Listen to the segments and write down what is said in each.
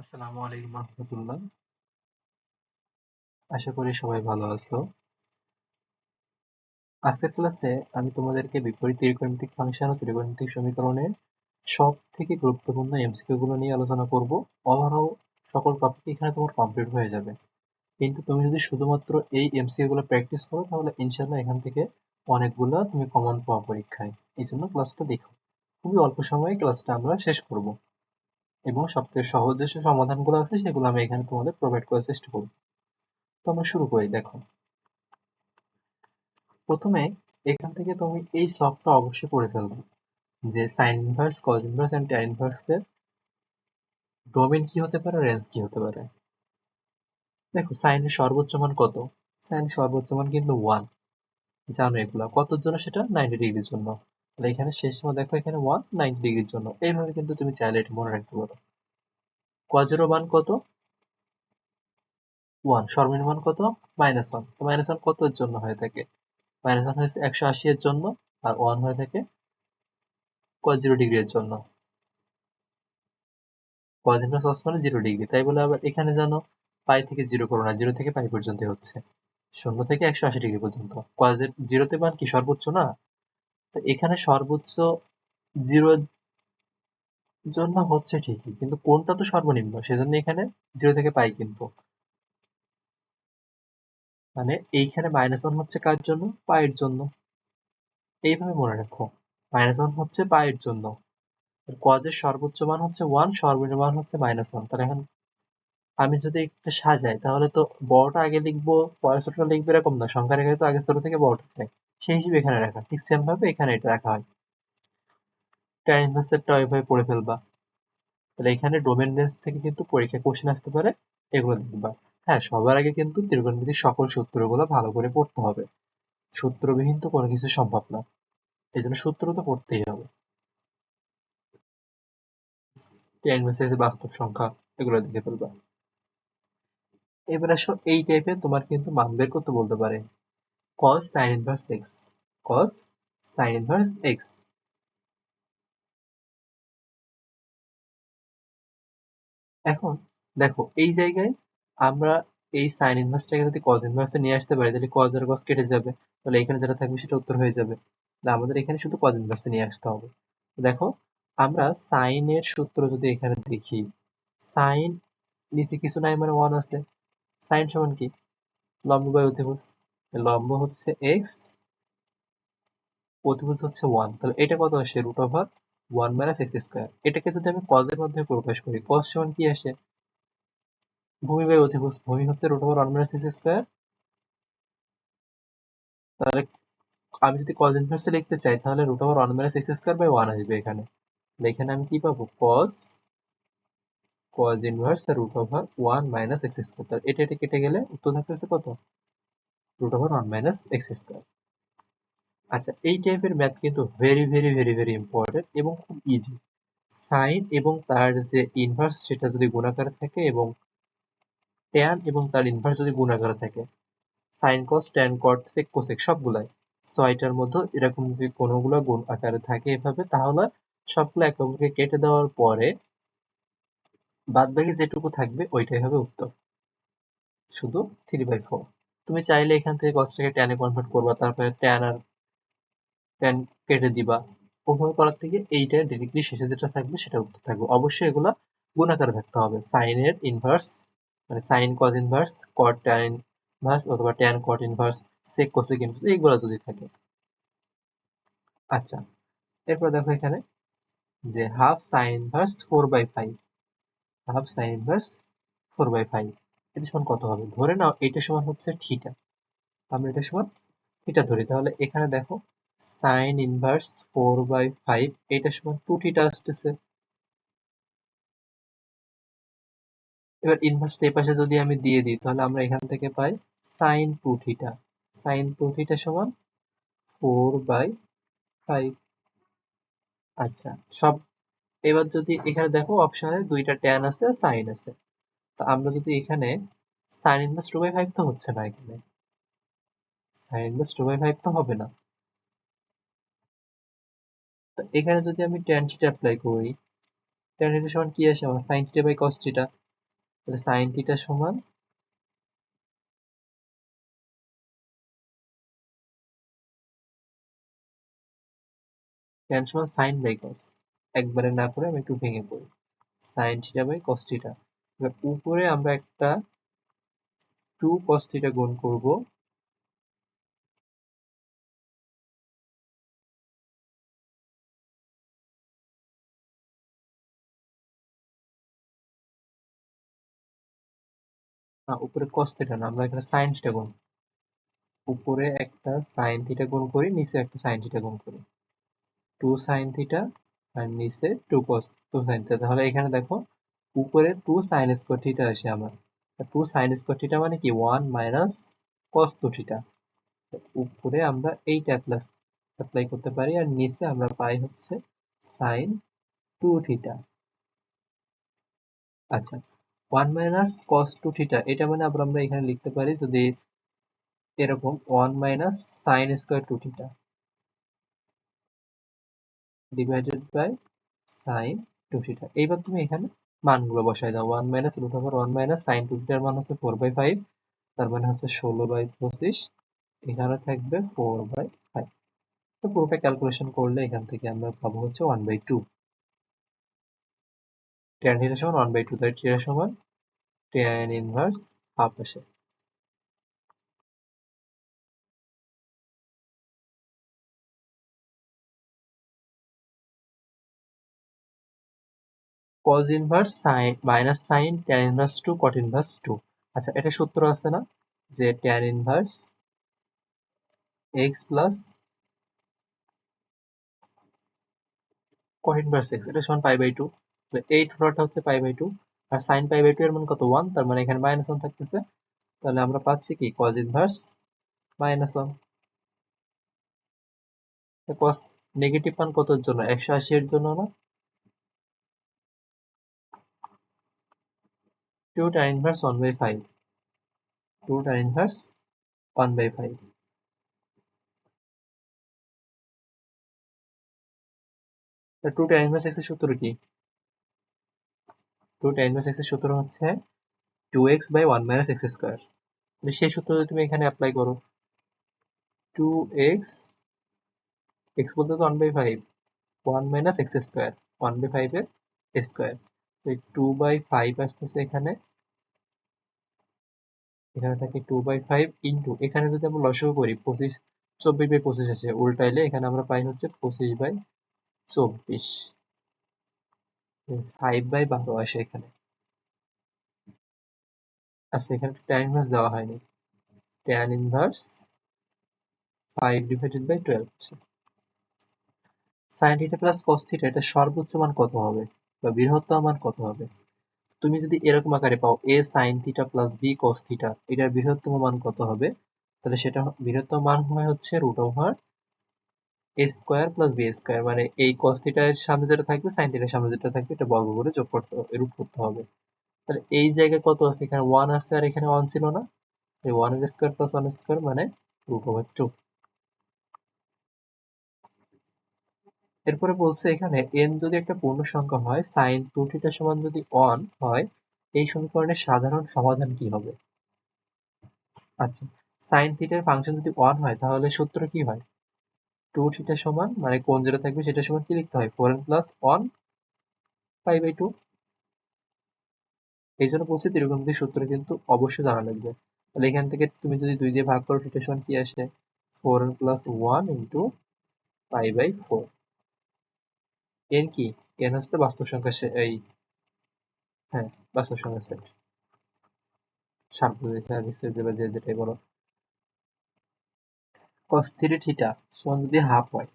আসসালামু আলাইকুম রহমতুল্লাহ। আশা করি সবাই ভালো আছো। আজকের ক্লাসে আমি তোমাদেরকে বিপরীত ত্রিকোণমিতিক ফাংশন ও ত্রিকোণমিতিক সমীকরণের সব থেকে গুরুত্বপূর্ণ এমসিকিউ গুলো নিয়ে আলোচনা করব। ওভারঅল সকল টপিক এখানে তোমার কমপ্লিট হয়ে যাবে। কিন্তু তুমি যদি শুধুমাত্র এই এমসিকিউ গুলো প্র্যাকটিস করো, তাহলে ইনশাল্লাহ এখান থেকে অনেকগুলো তুমি কমন পাওয়া পরীক্ষায়। এই জন্য ক্লাসটা দেখো। খুবই অল্প সময়ে ক্লাসটা আমরা শেষ করব। এবং সবথেকে সহজ যে সমাধানগুলো আছে, সেগুলো আমি এখানে তোমাদের প্রোভাইড করার চেষ্টা করব। তো আমরা শুরু করি, দেখো। প্রথমে এখান থেকে তুমি এই সফটটা অবশ্যই করে ফেলবে যে sine inverse cos inverse and tan inverse এর ডোমেন কি হতে পারে রেঞ্জ কি হতে পারে। দেখো সাইনের সর্বোচ্চ মান কত? সাইনের সর্বোচ্চ মান কিন্তু ওয়ান জানো এগুলো, কতর জন্য? সেটা নাইনটি ডিগ্রির জন্য। তাহলে এখানে শেষ সময় দেখো এখানে ওয়ান নাইনটি ডিগ্রির জন্য। এইভাবে কিন্তু তুমি চাইলে এটা মনে রাখতে পারো। কজেরও মান কত? ওয়ান সর্বনিম্ন মান কত? মাইনাস ওয়ান তো মাইনাস ওয়ান কতর জন্য হয়ে থাকে? মাইনাস ওয়ান হয়েছে একশো আশি এর জন্য, আর ওয়ান হয়ে থাকে কজ জিরো ডিগ্রি এর জন্য। ইনভার্স কস মানে জিরো ডিগ্রি তাই বলে আবার এখানে জানো পাই থেকে জিরো করো না জিরো থেকে পাই পর্যন্ত হচ্ছে। শূন্য থেকে একশো আশি ডিগ্রি পর্যন্ত। কজের জিরোতে মান কি সর্বোচ্চ না? তো এখানে সর্বোচ্চ জিরো জন্য হচ্ছে ঠিকই, কিন্তু কোনটা তো সর্বনিম্ন, সেজন্য এখানে জিরো থেকে পাই কিন্তু। মানে এইখানে মাইনাস ওয়ান হচ্ছে কার জন্য? পায়ের জন্য। এইভাবে মনে রাখো মাইনাস ওয়ান হচ্ছে পায়ের জন্য। কজের সর্বোচ্চ মান হচ্ছে ওয়ান সর্বনিম্ন মান হচ্ছে মাইনাস ওয়ান তাহলে এখন আমি যদি একটু সাজাই, তাহলে তো বড়টা আগে লিখব পরে ছোটটা লিখব, এরকম না। সংখ্যা রেখে তো আগে ছোট থেকে বড়টা যায় সেই হিসেবে এখানে রাখা। ঠিক সেম ভাবে এখানে এটা রাখা হয়। ট্যান ইনভার্সেরটা ওইভাবে পড়ে ফেলবা। তাহলে এখানে ডোমেন রেঞ্জ থেকে কিন্তু পরীক্ষা কোশ্চেন আসতে পারে, এগুলো দেখবা। হ্যাঁ সবার আগে কিন্তু ত্রিকোণমিতির সকল সূত্রগুলো ভালো করে পড়তে হবে। সূত্রবিহীন তো কোনো কিছু সম্ভব না। এই জন্য সূত্র তো পড়তেই হবে। বাস্তব সংখ্যা, এগুলো দেখে ফেলবা। এবার আসো এই টাইপের তোমার কিন্তু মান বের করতে বলতে পারে। Cos sin inverse x, cos sin inverse x. এখন দেখো, এই জায়গায় আমরা এই সাইন ইনভার্সটাকে যদি কজ ইনভার্সে নিয়ে আসতে পারি, তাহলে কজ আর কজ কেটে যাবে। তাহলে এখানে যেটা থাকবে সেটা উত্তর হয়ে যাবে। তাহলে আমাদের এখানে শুধু কজ ইনভার্সে নিয়ে আসতে হবে। দেখো, আমরা সাইনের সূত্র যদি এখানে দেখি সাইন নিচে কিছু নাই মানে ওয়ান আছে। সাইন সমান কি? লম্ব বাই অতিভুজ লম্ব হচ্ছে এক্স অতিভুজ হচ্ছে ওয়ান তাহলে এটা কত আসে? Root over one minus x square এটাকে যদি আমি কজের মাধ্যমে প্রকাশ করি কজ সমান কি আসে? ভূমি বাই অতিভুজ। ভূমি হচ্ছে root over one minus x square তাহলে আমি যদি কজ ইনভার্সে লিখতে চাই, তাহলে root over one minus x square by one আসবে এখানে। এখানে আমি কি পাবো? Cos cos inverse root over one minus x square এটা এটা কেটে গেলে উত্তর থাকতেছে কত? Root over one minus x square আচ্ছা এই টাইপের ম্যাথ কিন্তু very very very very important এবং খুব ইজি সাইন এবং তার যে ইনভার্স সেটা যদি গুণাকারে থাকে এবং ট্যান এবং তার ইনভার্স যদি গুণাকারে থাকে sine cos tan cot sec cosec সবগুলাই। ছয়টার মধ্যে এরকম যদি কোনোগুলো গুণ আকারে থাকে এভাবে, তাহলে সবগুলো এক অপরকে কেটে দেওয়ার পরে বাদ বাকি যেটুকু থাকবে, ওইটাই হবে উত্তর। শুধু থ্রি বাই ফোর তুমি চাইলে এখান থেকে কসটাকে ট্যানে কনভার্ট করবা, তারপরে ট্যান আর ট্যান কেটে দিবা। ওভাবে করার থেকে এইটা ডিরেক্টলি শেষে যেটা থাকবে সেটা উত্তর থাকবে। অবশ্যই এগুলা গুণাকারে থাকতে হবে। সাইনের ইনভার্স মানে sine cos inverse cot tan inverse অথবা tan cot inverse sec cosec inverse এইগুলো যদি থাকে। আচ্ছা এরপর দেখো এখানে যে half sine inverse four by five half sine inverse four by five এটা সমান কত হবে? ধরে নাও এটা সমান হচ্ছে থিটা আমরা এটা সমান থিটা ধরি। তাহলে এখানে দেখো sine inverse four by five এটা সমান টু থিটা আসতেছে। এবার ইনভার্সটা এই পাশে যদি আমি দিয়ে দিই, তাহলে আমরা এখান থেকে পাই sine two theta sine two theta সমান ফোর বাই ফাইভ আচ্ছা সব, এবার যদি এখানে দেখো অপশনে দুইটা ট্যান আছে সাইন আছে। আমরা যদি এখানে sine inverse two by five তো হচ্ছে না এখানে। Sine inverse two by five তো হবে না। তো এখানে যদি আমি ট্যান থিটা অ্যাপ্লাই করি ট্যান থিটা সমান কি আসে? আমার sine theta by cos theta তাহলে সাইন থিটা সমান ট্যান সমান সাইন বাই কস একবারে না করে আমি একটু ভেঙে পড়ি। Sine theta by cos theta উপরে আমরা একটা টু কস থিটা গুণ করব। উপরে কস থিটা না, আমরা এখানে সাইন থিটা গুণ উপরে একটা সাইন থিটা গুণ করি, নিচে একটা সাইন থিটা গুণ করি। টু সাইন থিটা আর নিচে two cos two sine theta তাহলে এখানে দেখো উপরে টু সাইন স্কোয়ার থিটা আসে আমার। টু সাইন স্কোয়ার থিটা মানে কি? One minus cos two theta উপরে আমরা এইটা প্লাস অ্যাপ্লাই করতে পারি আর নিচে আমরা পাই হচ্ছে সাইন টু থিটা আচ্ছা one minus cos two theta এটা মানে আবার আমরা এখানে লিখতে পারি যদি এরকম one minus sine square two theta divided by sine two theta এইবার তুমি এখানে মানগুলো বসাই দাও। One minus root over one minus sine two থিটার মান হচ্ছে ফোর বাই ফাইভ তার মানে হচ্ছে ষোলো বাই পঁচিশ, এখানে থাকবে ফোর বাই ফাইভ তো পুরোটা ক্যালকুলেশন করলে এখান থেকে আমরা পাবো হচ্ছে ওয়ান বাই টু টেন থিটার সমান ওয়ান বাই টু তাই থিটার সমান টেন ইনভার্স হাফ আসে cos inverse sine minus sine tan inverse two cot inverse two আচ্ছা এটা সূত্র আছে না? যে tan inverse x plus cot inverse x এটা সমান পাই বাই টু এই টোটালটা হচ্ছে পাই বাই টু আর সাইন পাই বাই টু এর মান কত? ওয়ান তার মানে এখানে মাইনাস ওয়ান থাকতেছে। তাহলে আমরা পাচ্ছি কি? Cos inverse minus one cos negative মান কতর জন্য? একশো আশি এর জন্য না? Two tan inverse 1 by 5 2 tan inverse 1 by 5 তা 2 tan inverse x এর সূত্র কি 2 tan inverse x এর সূত্র হচ্ছে 2x by 1 minus x square মানে সেই সূত্র যদি তুমি এখানে অ্যাপ্লাই করো 2x x বলতে তো 1 by 5 1 minus x square 1 by 5 এর স্কয়ার 2 by 5 আসতেছে এখানে। এখানে থাকে টু বাই ফাইভ ইন্টু এখানে যদি আমরা লসাগু করি, পঁচিশ, চব্বিশ বাই পঁচিশ আছে উল্টাইলে এখানে আমরা পাই হচ্ছে পঁচিশ বাই চব্বিশ। ফাইভ বাই বারো আসে এখানে। আচ্ছা এখানে ট্যান ইনভার্স দেওয়া হয়নি। Tan inverse five divided by twelve sine theta plus cos theta এটা সর্বোচ্চ মান কত হবে? বা বৃহত্তম মান কত হবে? তুমি যদি এরকম আকারে পাও a sine theta plus b cos theta এটার বৃহত্তম মান কত হবে? তাহলে সেটা বৃহত্তম মান হয় হচ্ছে root over a square plus b square মানে এই কস থিটার সামনে যেটা থাকবে সাইন থিটার সামনে যেটা থাকবে, এটা বর্গ করে যোগ করতে হবে রুট করতে হবে। তাহলে এই জায়গায় কত আছে? এখানে ওয়ান আছে আর এখানে ওয়ান ছিল না? ওয়ানের স্কোয়ার প্লাস ওয়ান স্কোয়ার মানে রুট ওভার টু এরপরে বলছে এখানে এন যদি একটা পূর্ণ সংখ্যা হয় সাইন টু থিটা সমান যদি ওয়ান হয়, এই সমীকরণের সাধারণ সমাধান কি হবে? আচ্ছা সাইন থিটার ফাংশন যদি ওয়ান হয়, তাহলে সূত্র কি হয়? টু থিটা সমান মানে কোন যেটা থাকবে সেটা সমান কি লিখতে হয়? Four n plus one pi by two এই জন্য বলছি ত্রিকোণমিতির সূত্র কিন্তু অবশ্যই জানা লাগবে। তাহলে এখান থেকে তুমি যদি দুই দিয়ে ভাগ করো থিটা সমান কি আসে? Four n plus one into pi by four n কি? এন হচ্ছে বাস্তব সংখ্যা এই হ্যাঁ বাস্তব সংখ্যা সেট। সাম্প্রতিক যেটাই বলো। cos 3 থিটা সমান যদি হাফ হয়।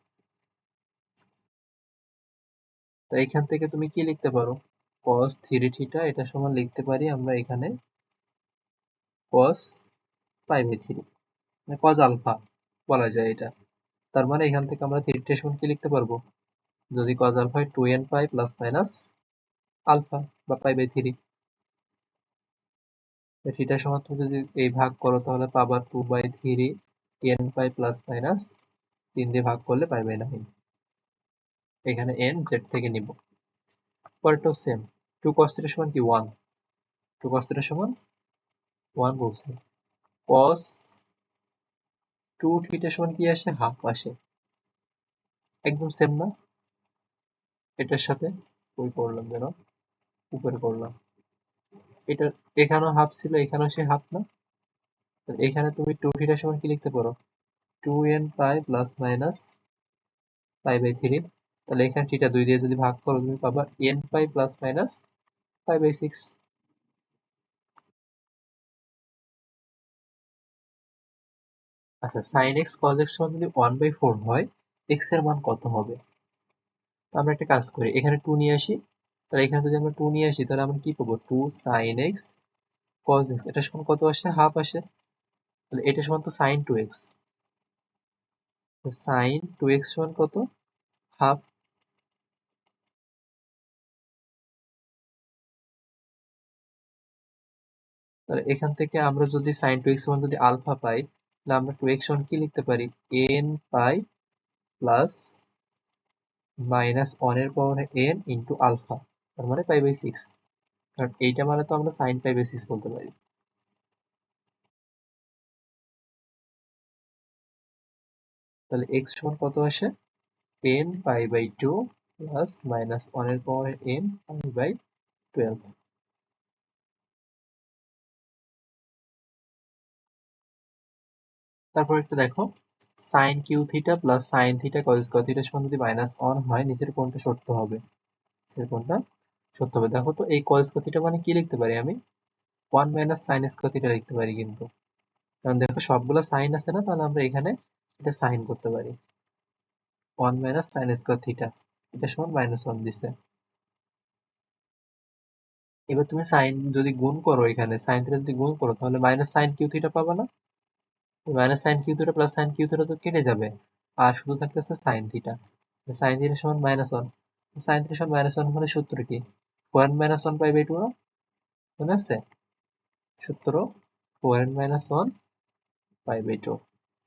তো এখান থেকে তুমি কি লিখতে পারো? cos 3 থিটা এটা সমান লিখতে পারি আমরা এখানে cos পাই থ্রি মানে cos আলফা বলা যায় এটা। তার মানে এখান থেকে আমরা থ্রিটা সমান কি লিখতে পারব? যদি cos আলফা হয় two n pi plus minus alpha বা পাই বাই থ্রি থিটা সমান তুমি যদি এই ভাগ করো তাহলে পাবা two by three n pi plus minus তিন দিয়ে ভাগ করলে পাই বাই নাইন এখানে এন জেড থেকে নিব। পরেরটাও সেম টু কস সমান কি? ওয়ান টু কস থিটা সমান ওয়ান বলছে। কস টু থিটা সমান কি আসে? হাফ আসে। একদম সেম না? এটার সাথে ওই করলাম যেন উপরে করলাম। এটা এখানেও হাফ ছিল, এখানেও সে হাফ না? এখানে তুমি টু থিটার সমান কি লিখতে পারো? Two n pi plus minus pi by three তাহলে এখানে থিটা দুই দিয়ে যদি ভাগ করো, তুমি পাবা n pi plus minus pi by six আচ্ছা সাইন এক্স কজ এক্স সমান যদি ওয়ান বাই ফোর হয় এক্সের মান কত হবে? আমরা একটা কাজ করি, এখানে টু নিয়ে আসি। তাহলে এখানে যদি আমরা টু নিয়ে আসি, তাহলে আমরা কি পাবো? Two sine x cos x এটা সমান কত আসে? হাফ আসে। তাহলে এটা সমান তো sine two x sine two x সমান কত? হাফ তাহলে এখান থেকে আমরা যদি সাইন টু এক্স সমান যদি আলফা পাই, তাহলে আমরা টু এক্স সমান কি লিখতে পারি? এন পাই প্লাস মাইনাস ওয়ানের পাওয়ার এন ইন্টু আলফা তার মানে পাই বাই সিক্স কারণ এইটা মানে তো আমরা সাইন পাই বাই সিক্স বলতে পারি। তাহলে এক্স সমান কত আসে? N pi by two plus minus ওয়ানের power n pi by twelve তারপর একটা দেখো। Sine cube theta plus sine theta cos square theta সমান যদি মাইনাস ওয়ান হয়, নিচের কোণটা সত্য হবে। নিচের কোণটা সত্য হবে। দেখো তো, এই কজ স্কয়ার থিটা মানে কি লিখতে পারি আমি? One minus sine square theta লিখতে পারি কিন্তু। কারণ দেখো, সবগুলো সাইন আছে না, তাহলে আমরা এখানে এটা সাইন করতে পারি। One minus sine square theta এটা সমান মাইনাস ওয়ান দিছে। এবার তুমি সাইন যদি গুণ করো এখানে সাইন থিটা যদি গুণ করো, তাহলে মাইনাস সাইন কিউ থিটা পাবা না? Minus sine cube theta plus sine cube theta তো কেটে যাবে। আর শুধু থাকতেছে সাইন থিটা সাইন থিটা সমান মাইনাস ওয়ান সাইন থিটা সমান মাইনাস ওয়ান মানে সূত্র কি? Four minus one pi by two না মনে আছে? সূত্র n minus one pi by two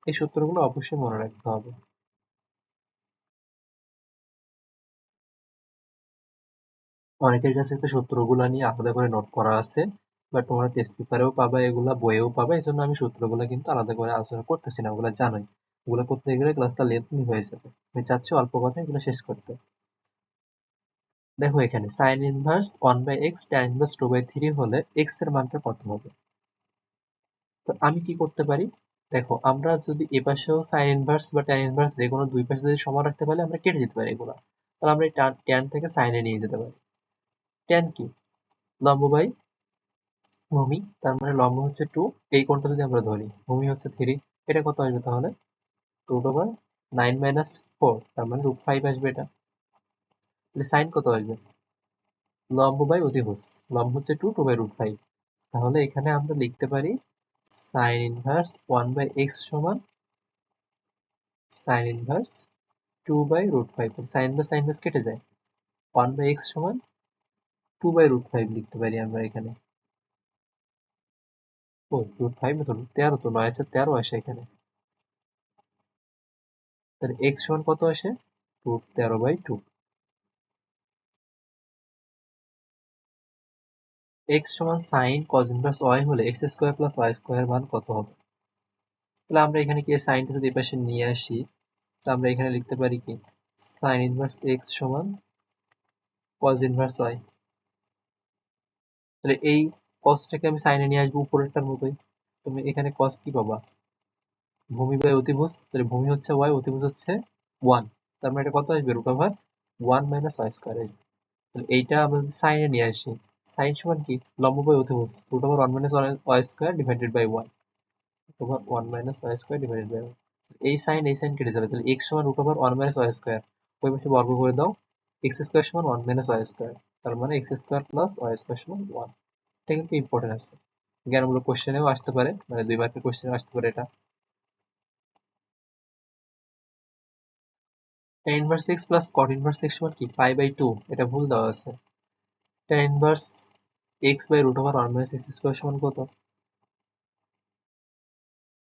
এই সূত্রগুলো অবশ্যই মনে রাখতে হবে। অনেকের কাছে তো সূত্রগুলো নিয়ে আলাদা করে নোট করা আছে। বা তোমরা টেস্ট পেপারেও পাবা, এগুলা বইয়েও পাবা এই জন্য আমি সূত্রগুলো কিন্তু আলাদা করে আলোচনা করতেছি না, ওগুলো জানোই। ওগুলো করতে গেলে ক্লাসটা লেন্থি হয়ে যাবে। আমি চাচ্ছি অল্প কথা এগুলো শেষ করতে। দেখো এখানে sine inverse one by x tan inverse two by three হলে এক্সের মানটা কত হবে? তো আমি কি করতে পারি? দেখো, আমরা যদি এ পাশেও সাইন ইনভার্স বা ট্যান ইনভার্স যে কোনো দুই পাশে যদি সমান রাখতে পারি, আমরা কেটে যেতে পারি এগুলো। তাহলে আমরা এই ট্যান থেকে সাইনে নিয়ে যেতে পারি। ট্যান কি? লম্ব বাই ভূমি, তার মানে লম্ব হচ্ছে টু এই কোণটা যদি আমরা ধরি, ভূমি হচ্ছে থ্রি এটা কত আসবে তাহলে? Root over nine minus four তার মানে রুট ফাইভ আসবে এটা। সাইন কত আসবে? লম্ব বাই অতিভুজ লম্ব হচ্ছে two two by root five তাহলে এখানে আমরা লিখতে পারি sine inverse one by x সমান sine inverse two by root five sine বা সাইন ইনভার্স কেটে যায়। ওয়ান বাই এক্স সমান টু বাই রুট ফাইভ লিখতে পারি আমরা এখানে। ও রুট ফাইভ তো তেরো তো নয় আছে তেরো আসে এখানে। তাহলে এক্স সমান কত আসে? রুট তেরো বাই টু। এক্স সমান সাইন কজ ইনভার্স ওয়াই হলে x square plus y square মান কত হবে? তাহলে আমরা এখানে কি সাইনটা যদি পাশে নিয়ে আসি, তাহলে আমরা এখানে লিখতে পারি কি? সাইন ইনভার্স এক্স সমান কজ ইনভার্স ওয়াই তাহলে এই কসটাকে আমি সাইনে নিয়ে আসব উপরেরটার মতোই। তুমি এখানে কস কি পাবা? ভূমি বাই অতিভুজ, তাহলে ভূমি হচ্ছে ওয়াই অতিভুজ হচ্ছে ওয়ান তার মানে এটা কত আসবে? Root over one minus y square আসবে। তাহলে এইটা আমরা যদি সাইনে নিয়ে আসি সাইন সমান কি? লম্ব বাই অতিভুজ root over one minus y square divided by one root over one minus y square divided by এই সাইন এই সাইন কেটে যাবে। তাহলে এক্স সমান root over one minus y square ওই পাশে বর্গ করে দাও এক্স স্কোয়ার সমান ওয়ান মাইনাস ওয়াই স্কোয়ার তার মানে x square plus y square সমান ওয়ান এটা কিন্তু ইম্পর্টেন্ট আছে। জ্ঞানমূলক কোশ্চেনেও আসতে পারে মানে দুই মার্কের কোশ্চেনে আসতে পারে এটা। tan inverse x plus cot inverse x সমান কি? পাই বাই টু এটা ভুল দেওয়া আছে। tan inverse x by root over one minus x square সমান কত?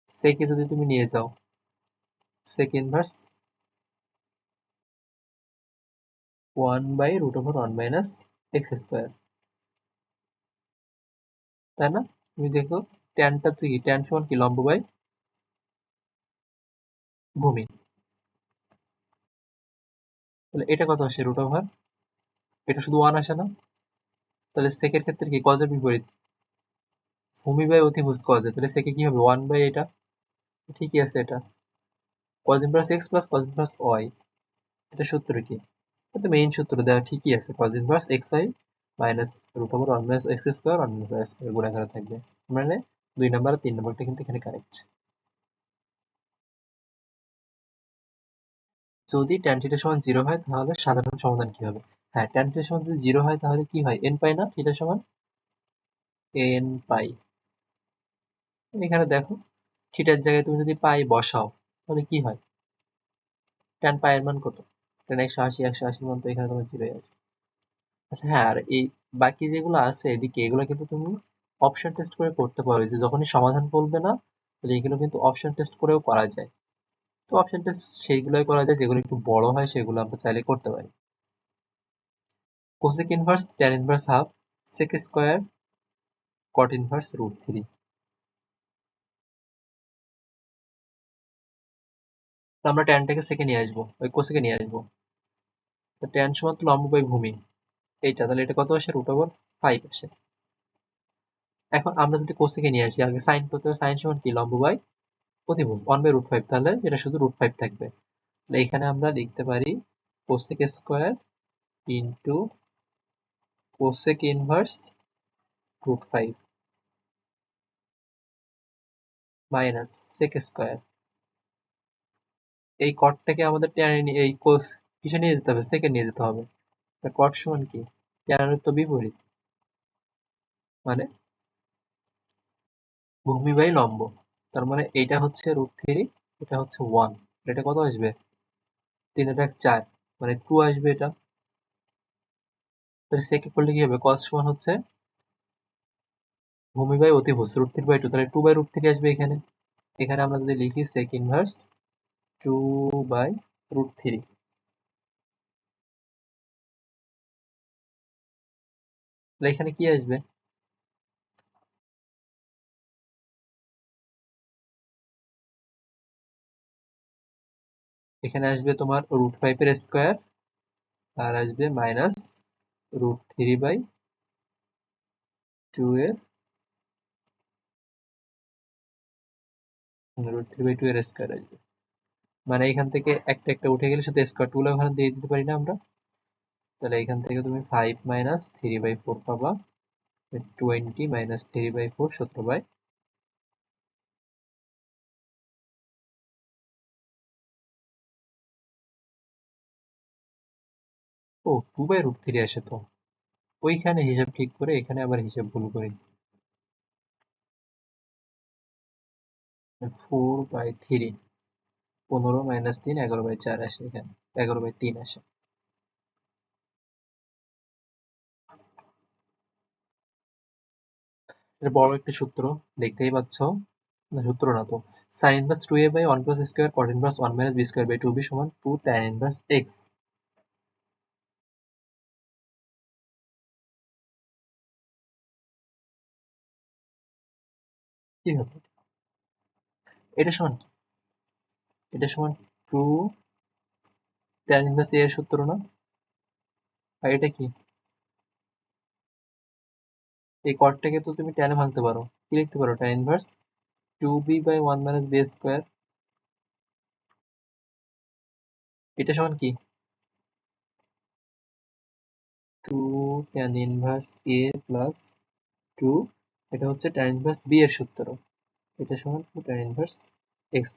সেকে যদি তুমি নিয়ে যাও sec inverse one by root over one minus x square তাই না? তুমি দেখো ট্যানটা তুই ট্যান সমান কি, লম্ব বাই ভূমি। তাহলে এটা কত আসে রুট ওভার এটা শুধু ওয়ান আসে না? তাহলে সেকের ক্ষেত্রে কি কজের বিপরীত? ভূমি বাই অতিভুজ কজে তাহলে সেকে কি হবে ওয়ান বাই এটা? ঠিকই আছে এটা। Cos inverse x plus cos inverse y এটা সূত্র কি? এটা মেইন সূত্র দেওয়া ঠিকই আছে cos inverse x y minus root over one minus x square one minus y square গুণাকারে থাকবে। মানে দুই নাম্বার তিন নাম্বারটা কিন্তু এখানে কারেক্ট যদি ট্যান থিটা সমান জিরো হয়, তাহলে সাধারণ সমাধান কি হবে? হ্যাঁ ট্যান থিটা সমান যদি জিরো হয়, তাহলে কি হয়? এন পাই না? থিটা সমান এন পাই। এখানে দেখো থিটার জায়গায় তুমি যদি পাই বসাও, তাহলে কি হয়? ট্যান পায়ের মান কত? ট্যান একশো আশি, একশো আশির মান তো এখানে তোমার জিরো আছে। আচ্ছা হ্যাঁ আর এই বাকি যেগুলো আছে এদিকে, এগুলো কিন্তু তুমি অপশন টেস্ট করে করতে পারো। যে যখনই সমাধান বলবে না, তাহলে এগুলো কিন্তু অপশন টেস্ট করেও করা যায়। তো অপশন টেস্ট সেইগুলোই করা যায়, যেগুলো একটু বড় হয় সেগুলো আমরা চাইলে করতে পারি। Cosec inverse tan inverse half sec square cot inverse root three আমরা ট্যানটাকে সেকে নিয়ে আসব, ওই কোসেকে নিয়ে আসব। তো ট্যান সমান লম্ব বাই ভূমি। এইটা, তাহলে এটা কত আসে? রুট ওভার ফাইভ আসে। এখন আমরা যদি কোসেকে নিয়ে আসি, আগে সাইন করতে হবে সাইন সমান কি? লম্ব বাই অতিভুজ ওয়ান বাই রুট ফাইভ তাহলে এটা শুধু রুট ফাইভ থাকবে। তাহলে এখানে আমরা লিখতে পারি cosec square into cosec inverse root five minus sec square এই কটটাকে আমাদের এই কোস কিসে নিয়ে যেতে হবে? সেকে নিয়ে যেতে হবে। কট সমান কি? টেনের তো বিপরীত। মানে? ভূমি বাই লম্ব। তার মানে এইটা হচ্ছে রুট থ্রি এটা হচ্ছে ওয়ান এটা কত আসবে? তিন এটা চার। মানে টু আসবে এটা। তাহলে সেকে করলে কি হবে? কস সমান হচ্ছে ভূমি বাই অতিভুজ রুট থ্রি বাই টু তাহলে টু বাই রুট থ্রি আসবে এখানে। এখানে আমরা যদি লিখি sec inverse two by root three এখানে কি আসবে? এখানে আসবে তোমার রুট ফাইভ এর স্কোয়ার আর আসবে minus root three by two এর রুট থ্রি বাই টু এর স্কোয়ার আসবে। মানে এখান থেকে একটা একটা উঠে গেলে শুধু স্কোয়ার টুগুলো ওখানে দিয়ে দিতে পারি না আমরা? তাহলে এখান থেকে তুমি five minus three by four পাবা twenty minus three by four সতেরো বাই ও টু বাই রুট থ্রি আসে তো। ওইখানে হিসাব ঠিক করে এখানে আবার হিসাব ভুল করি ফোর বাই থ্রি পনেরো মাইনাস তিন, এগারো বাই চার আসে এখানে, এগারো বাই তিন আসে। এটা বড় একটা সূত্র, দেখতেই পাচ্ছ। না, সূত্র না তো। Sine inverse two a by one plus square cot inverse one minus b square by two b সমান টু ট্যান ইনভার্স এক্স কি হবে এটা সমান কি? এটা সমান টু ট্যান ইনভার্স এ এর সূত্র না? আর এটা কি? এই কটটাকে তো তুমি ট্যানে ভাঙতে পারো। কি লিখতে পারো? Tan inverse two b by one minus b square এটা সমান কি? Two tan inverse a plus two এটা হচ্ছে ট্যান ইনভার্স বি এর সূত্র। এটা সমান two tan inverse x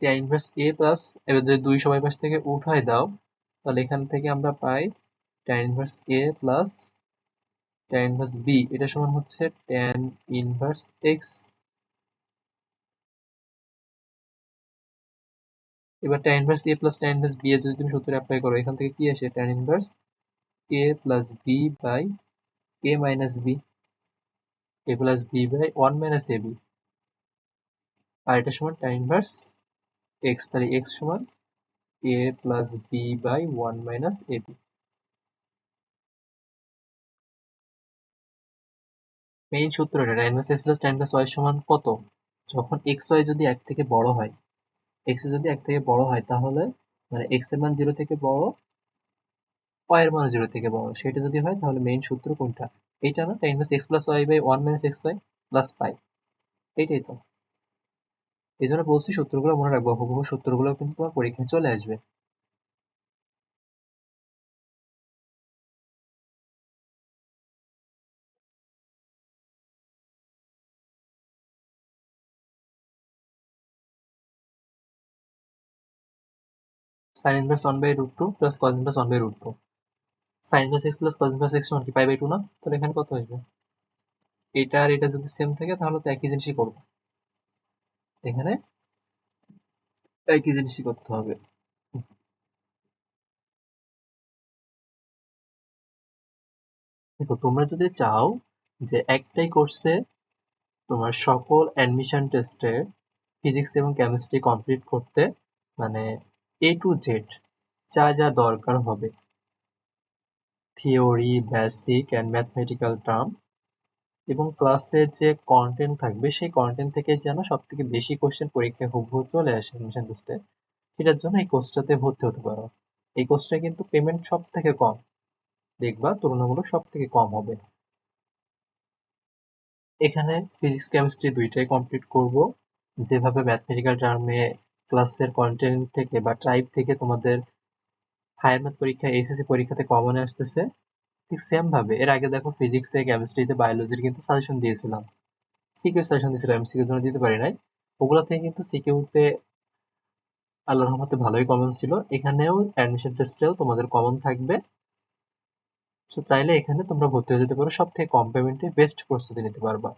tan inverse a plus এবার যদি দুই সবাই পাশ থেকে উঠাই দাও, তাহলে এখান থেকে আমরা পাই tan inverse a plus tan inverse b এটা সমান হচ্ছে ট্যান ইনভার্স এক্স এবার tan inverse a plus tan inverse b এর যদি তুমি সূত্র অ্যাপ্লাই করো, এখান থেকে কি আসে? Tan inverse a plus b by a minus b a plus b by one minus a b আর এটা সমান ট্যান ইনভার্স এক্স তাহলে এক্স সমান a plus b by one minus a b main সূত্র এটা, tan inverse x plus tan inverse y সমান কত? যখন x Y যদি এক থেকে বড় হয় এক্স যদি এক থেকে বড় হয় তাহলে মানে এক্সের মান জিরো থেকে বড়, y এর মান জিরো থেকে বড়, সেটা যদি হয় তাহলে মেইন সূত্র কোনটা? এইটা না, tan inverse x plus y by one minus x y plus pi এইটাই তো। এই জন্য বলছি সূত্রগুলো মনে রাখব। হুবহু সূত্রগুলো কিন্তু তোমার পরীক্ষায় চলে আসবে। sin inverse 1 by root 2 plus cos inverse 1 by root 2 sin inverse x plus cos inverse x সমান বাই 2 না? তাহলে এখানে কত আসবে? এটা আর এটা যদি সেম থাকে, তাহলে তো একই জিনিসই করব। এখানে একই জিনিসই করতে হবে। দেখো, তোমরা যদি চাও যে একটাই কোর্সে তোমার সকল অ্যাডমিশন টেস্টে ফিজিক্স এবং কেমিস্ট্রি কমপ্লিট করতে মানে এ টু জেড যা যা দরকার হবে। Theory basic and mathematical term এবং ক্লাসের যে কন্টেন্ট থাকবে, সেই কন্টেন্ট থেকে যেন সব থেকে বেশি কোশ্চেন পরীক্ষায় হুবহু চলে আসে অ্যাডমিশন টেস্টে সেটার জন্য এই কোর্সটাতে ভর্তি হতে পারো। এই কোর্সটা কিন্তু পেমেন্ট সব থেকে কম। দেখবা তুলনামূলক সব থেকে কম হবে। এখানে ফিজিক্স কেমিস্ট্রি দুইটাই কমপ্লিট করব। যেভাবে ম্যাথমেটিক্যাল টার্মে ক্লাসের কন্টেন্ট থেকে বা টাইপ থেকে তোমাদের হায়ার ম্যাথ পরীক্ষা এসএসসি পরীক্ষাতে কমনে আসতেছে। ঠিক সেম ভাবে। এর আগে দেখো ফিজিক্সে কেমিস্ট্রিতে বায়োলজির কিন্তু সাজেশন দিয়েছিলাম। সিকিউ সাজেশন দিয়েছিলাম এমসিকিউর জন্য দিতে পারি নাই। ওগুলা থেকে কিন্তু সিকিউতে আল্লাহর রহমতে ভালোই কমন ছিল। এখানেও অ্যাডমিশন টেস্টেও তোমাদের কমন থাকবে। তো চাইলে এখানে তোমরা ভর্তি হয়ে যেতে পারো। সব থেকে কম পেমেন্টে বেস্ট প্রস্তুতি নিতে পারবা।